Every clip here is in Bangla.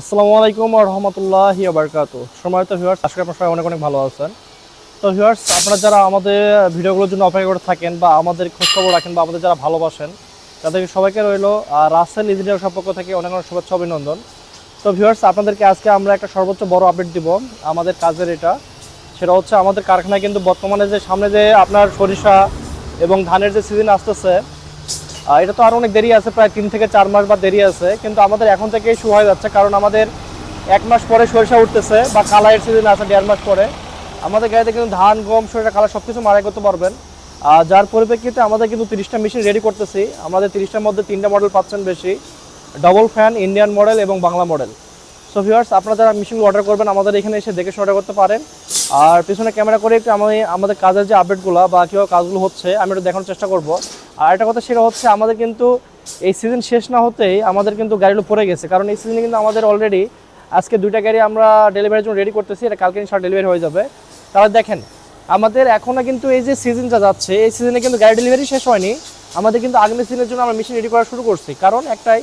আসসালামু আলাইকুম রহমতুল্লাহ বারকাত সময় তো ভিউয়ার্স আজকে আপনার সবাই অনেক অনেক ভালো আছেন। তো ভিউয়ার্স আপনারা যারা আমাদের ভিডিওগুলোর জন্য অপেক্ষা করে থাকেন বা আমাদের খোঁজখবর রাখেন বা আমাদের যারা ভালোবাসেন, তাদেরকে সবাইকে রইল রাসেল ইঞ্জিনিয়ার সম্পর্ক থেকে অনেক অনেক শুভেচ্ছা, অভিনন্দন। তো ভিউয়ার্স আপনাদেরকে আজকে আমরা একটা সর্বোচ্চ বড় আপডেট দিব আমাদের কাজের এটা। সেটা হচ্ছে আমাদের কারখানায় কিন্তু বর্তমানে যে সামনে যে আপনার সরিষা এবং ধানের যে সিজন আসতেছে এটা তো আরও অনেক দেরি আছে, প্রায় তিন থেকে চার মাস বা দেরি আছে, কিন্তু আমাদের এখন থেকেই শুরু হয়ে যাচ্ছে, কারণ আমাদের এক মাস পরে সরিষা উঠতেছে বা কালাইয়ের সিজন আছে দেড় মাস পরে। আমাদের গাড়িতে কিন্তু ধান, গম, সরিষা, কালা সব কিছু মারাই করতে পারবেন। আর যার পরিপ্রেক্ষিতে আমাদের কিন্তু তিরিশটা মেশিন রেডি করতেছি। আমাদের তিরিশটার মধ্যে তিনটা মডেল পাচ্ছেন বেশি ডবল ফ্যান ইন্ডিয়ান মডেল এবং বাংলা মডেল সো ভিউয়ার্স আপনারা যারা মেশিনগুলো অর্ডার করবেন, আমাদের এখানে এসে দেখে অর্ডার করতে পারেন। আর পিছনে ক্যামেরা করে একটু আমি, আমাদের কাজের যে আপডেটগুলো বা কীভাবে কাজগুলো হচ্ছে, আমি একটু দেখানোর চেষ্টা করব। আর একটা কথা সেটা হচ্ছে, আমাদের কিন্তু এই সিজন শেষ না হতেই আমাদের কিন্তু গাড়িগুলো পড়ে গেছে। কারণ এই সিজনে কিন্তু আমাদের অলরেডি আজকে দুইটা গাড়ি আমরা ডেলিভারির জন্য রেডি করতেছি, এটা কালকে ইনশাল ডেলিভারি হয়ে যাবে। তাহলে দেখেন, আমাদের এখনও কিন্তু এই যে সিজনটা যাচ্ছে, এই সিজনে কিন্তু গাড়ি ডেলিভারি শেষ হয়নি। আমাদের কিন্তু আগামী সিজনের জন্য আমরা মেশিন রেডি করা শুরু করছি। কারণ একটাই,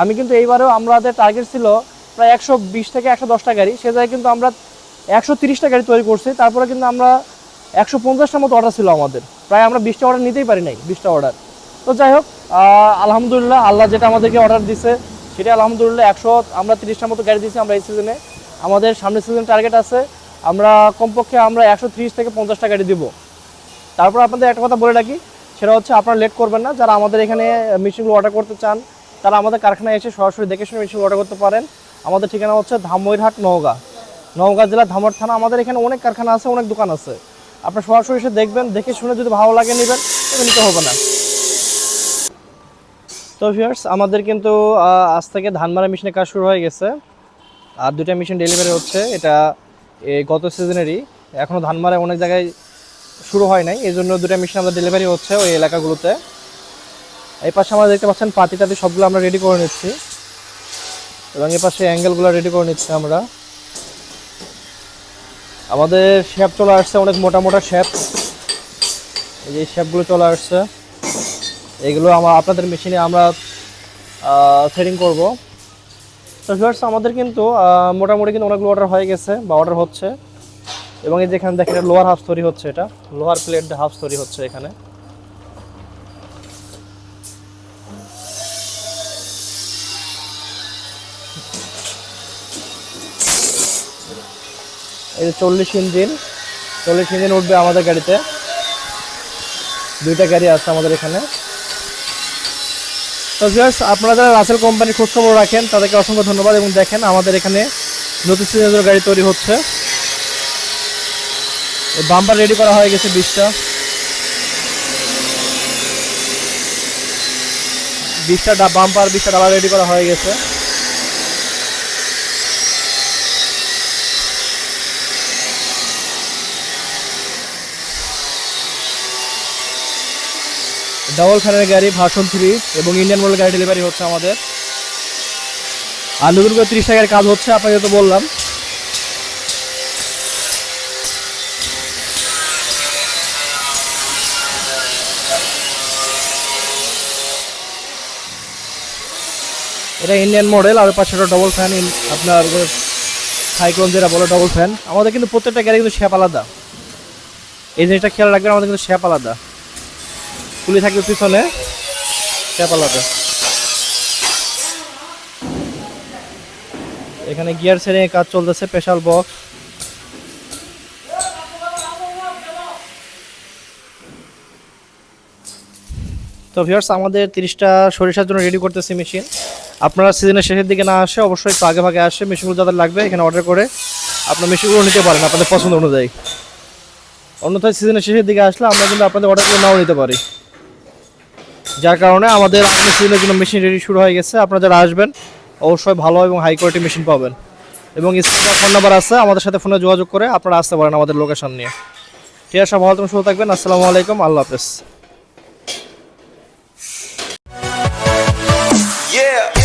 আমি কিন্তু এইবারেও আমাদের টার্গেট ছিল প্রায় একশো বিশ থেকে একশো দশটা গাড়ি। সে জায়গায় কিন্তু আমরা একশো তিরিশটা গাড়ি তৈরি করছি। তারপরে কিন্তু আমরা একশো পঞ্চাশটার মতো অর্ডার ছিল আমাদের। প্রায় আমরা বিশটা অর্ডার নিতেই পারি নাই বিশটা অর্ডার তো যাই হোক আলহামদুলিল্লাহ আল্লাহ যেটা আমাদেরকে অর্ডার দিছে সেটা আলহামদুলিল্লাহ একশো আমরা তিরিশটার মতো গাড়ি দিয়েছি আমরা এই সিজনে আমাদের সামনের সিজন টার্গেট আছে, আমরা কমপক্ষে আমরা একশো তিরিশ থেকে পঞ্চাশটা গাড়ি দিব। তারপর আপনাদের একটা কথা বলে রাখি, সেটা হচ্ছে আপনারা লেট করবেন না। যারা আমাদের এখানে মেশিনগুলো অর্ডার করতে চান, তারা আমাদের কারখানায় এসে সরাসরি দেখে শুনে মেশিন অর্ডার করতে পারেন। আমাদের ঠিকানা হচ্ছে ধামইরহাট নওগাঁ। নওগাঁ জেলা ধামর থানা, আমাদের এখানে অনেক কারখানা আছে, অনেক দোকান আছে। আপনার সরাসরি এসে দেখবেন, দেখে শুনে যদি ভালো লাগে নেবেন তবে নিতে হবে না। তো ভিউয়ার্স আমাদের কিন্তু আজ থেকে ধান মারা মেশিনের কাজ শুরু হয়ে গেছে। আর দুটা মেশিন ডেলিভারি হচ্ছে, এটা গত সিজনেরই এখনও ধান মারা অনেক জায়গায় শুরু হয় নাই এই জন্য দুটা মেশিন আমাদের ডেলিভারি হচ্ছে ওই এলাকাগুলোতে। এই পাশে আমরা দেখতে পাচ্ছেন পাতি টাতি সবগুলো আমরা রেডি করে নিচ্ছি। এবং এই পাশে অ্যাঙ্গেলগুলো রেডি করে নিচ্ছি আমরা। আমাদের শ্যাপ চলে আসছে, অনেক মোটা মোটা শ্যাপ এই যে শ্যাপগুলো চলে আসছে, এগুলো আমার আপনাদের মেশিনে আমরা সেটিং করব। তো ভিউয়ার্স আমাদের কিন্তু মোটামুটি কিন্তু অনেকগুলো অর্ডার হয়ে গেছে বা অর্ডার হচ্ছে। এবং এই যেখানে দেখেন লোহার হাফ তৈরি হচ্ছে এটা। লোহার প্লেট হাফ তৈরি হচ্ছে এখানে। এই যে চল্লিশ ইঞ্জিন চল্লিশ ইঞ্জিন উঠবে আমাদের গাড়িতে। দুইটা গাড়ি আছে আমাদের এখানে। তো ভিউয়ার্স আপনারা যারা রাসেল কোম্পানির খোঁজখবর রাখেন, তাদেরকে অসংখ্য ধন্যবাদ এবং দেখেন আমাদের এখানে নতুন সিজনের গাড়ি তৈরি হচ্ছে। বাম্পার রেডি করা হয়ে গেছে বিশটা। বিশটা বাম্পার বিশটা ডালা রেডি করা হয়ে গেছে। ডাবল ফ্যানের গাড়ি ভার্সন থ্রি এবং ইন্ডিয়ান মডেল গাড়ি ডেলিভারি হচ্ছে আমাদের। আর নতুন করে তিরিশ টাকার কাজ হচ্ছে, আপনাকে তো বললাম। এটা ইন্ডিয়ান মডেল, আর পাশে ডবল ফ্যান আপনার সাইক্লোন যেটা বলে ডবল ফ্যান আমাদের কিন্তু প্রত্যেকটা গাড়ি কিন্তু শ্যাপ আলাদা। এই জিনিসটা খেয়াল রাখবেন, আমাদের কিন্তু শ্যাপ আলাদা। পুলি থাকবে পিছনে। আলাদা এখানে গিয়ার সেটিং কাজ চলতেছে স্পেশাল বক্স তো ভিউয়ার্স আমাদের তিরিশটা সরিষার জন্য রেডি করতেছি মেশিন আপনারা সিজনের শেষের দিকে না আসে, অবশ্যই একটু আগে ভাগে আসে। মেশিনগুলো যাদের লাগবে, এখানে অর্ডার করে আপনার মেশিনগুলো নিতে পারেন, আপনাদের পছন্দ অনুযায়ী। অন্যথায় সিজনের শেষের দিকে আসলে আমরা কিন্তু আপনাদের অর্ডারগুলো নাও নিতে পারি। যার কারণে আমাদের সিজনের জন্য মেশিন রেডি শুরু হয়ে গেছে। আপনারা যারা আসবেন, অবশ্যই ভালো এবং হাই কোয়ালিটি মেশিন পাবেন। এবং স্ক্রিনে ফোন নাম্বার আছে, আমাদের সাথে ফোনে যোগাযোগ করে আপনারা আসতে পারেন আমাদের লোকেশন নিয়ে। ঠিক আছে ভালো তুমি সুস্থ থাকবেন। আসসালামু আলাইকুম, আল্লাহ হাফেজ। Yeah.